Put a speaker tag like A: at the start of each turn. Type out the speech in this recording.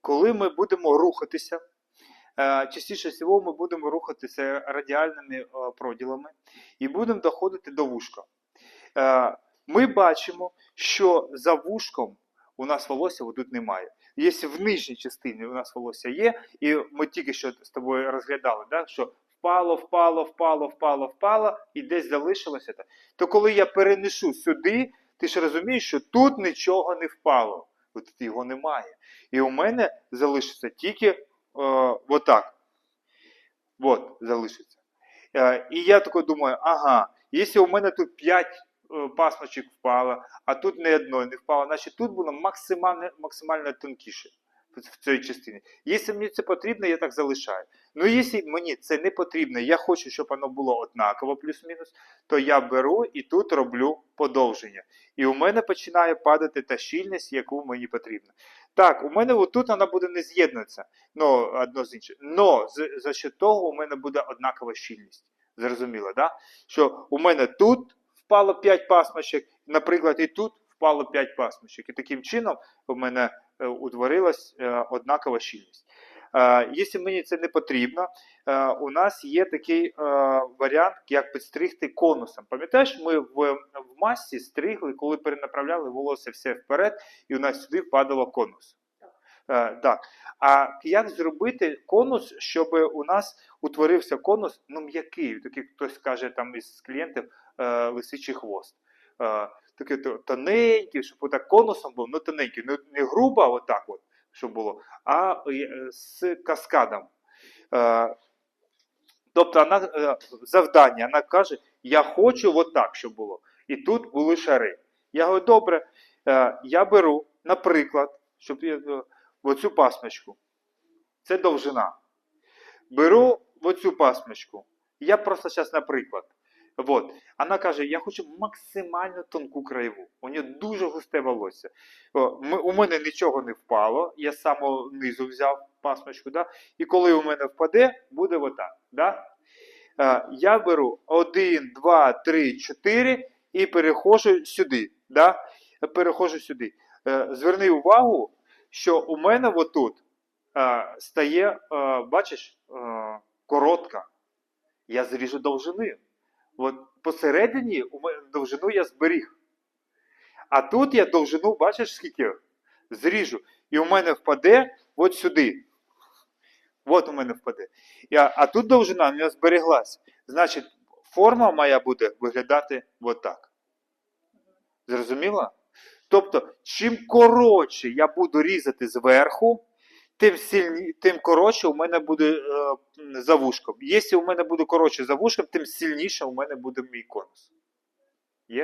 A: коли ми будемо рухатися, е, частіше всього ми будемо рухатися радіальними е, проділами і будемо доходити до вушка. Е, Ми бачимо, що за вушком у нас волосся тут немає. Якщо в нижній частині у нас волосся є, і ми тільки що з тобою розглядали, да, що впало, впало, впало, впало, впало, і десь залишилося, то коли я перенесу сюди, ти ж розумієш, що тут нічого не впало. От його немає. І у мене залишиться тільки е, отак. От, залишиться. Е, і я тако думаю, ага, якщо у мене тут 5 е, пасмочок впало, а тут не одно не впало, значить тут було максимально, максимально тонкіше в- цій частині. Якщо мені це потрібно, я так залишаю. Ну, якщо мені це не потрібно, я хочу, щоб воно було однаково, плюс-мінус, то я беру і тут роблю подовження. І у мене починає падати та щільність, яку мені потрібно. Так, у мене отут вона буде не з'єднуватися, ну, одно з іншим. Но за, за що того у мене буде однакова щільність. Зрозуміло, да? Що у мене тут впало 5 пасмочок, наприклад, і тут впало 5 пасмочок. І таким чином у мене утворилась е, однакова щільність. Е, Якщо мені це не потрібно, е, у нас є такий е, варіант, як підстригти конусом. Пам'ятаєш, ми в, в масці стригли, коли перенаправляли волосся все вперед, і у нас сюди падало конус. Е, так. А як зробити конус, щоб у нас утворився конус, ну м'який, такий хтось каже там із клієнтів е, лисичий хвост. Такий тоненький, щоб отак конусом був, ну тоненький, не, не грубо, отак от, щоб було, а е, з каскадом. Е, тобто вона, е, завдання, вона каже, я хочу отак, щоб було. І тут були шари. Я говорю, добре, я беру, наприклад, щоб я, оцю пасмочку. Це довжина. Беру оцю пасмочку. Я просто зараз, наприклад. Вот. Вона каже, я хочу максимально тонку краєву. У неї дуже густе волосся. О, ми- у мене нічого не впало, я з самого низу взяв пасмочку, да? і коли у мене впаде, буде отак. Да? Е, я беру 1, 2, 3, 4 і переходжу сюди. Да? Переходжу сюди. Е, зверни увагу, що у мене отут е, стає, е, бачиш, е, коротка. Я зріжу довжини. От посередині довжину я зберіг. А тут я довжину, бачиш, скільки? Зріжу. І у мене впаде от сюди. От у мене впаде. І, а, тут довжина у збереглась. Значить, форма моя буде виглядати отак. Зрозуміло? Тобто, чим коротше я буду різати зверху, тим сильні, тим коротше у мене буде е, за. Якщо у мене буде коротше за вушком, тим сильніше у мене буде мій конус.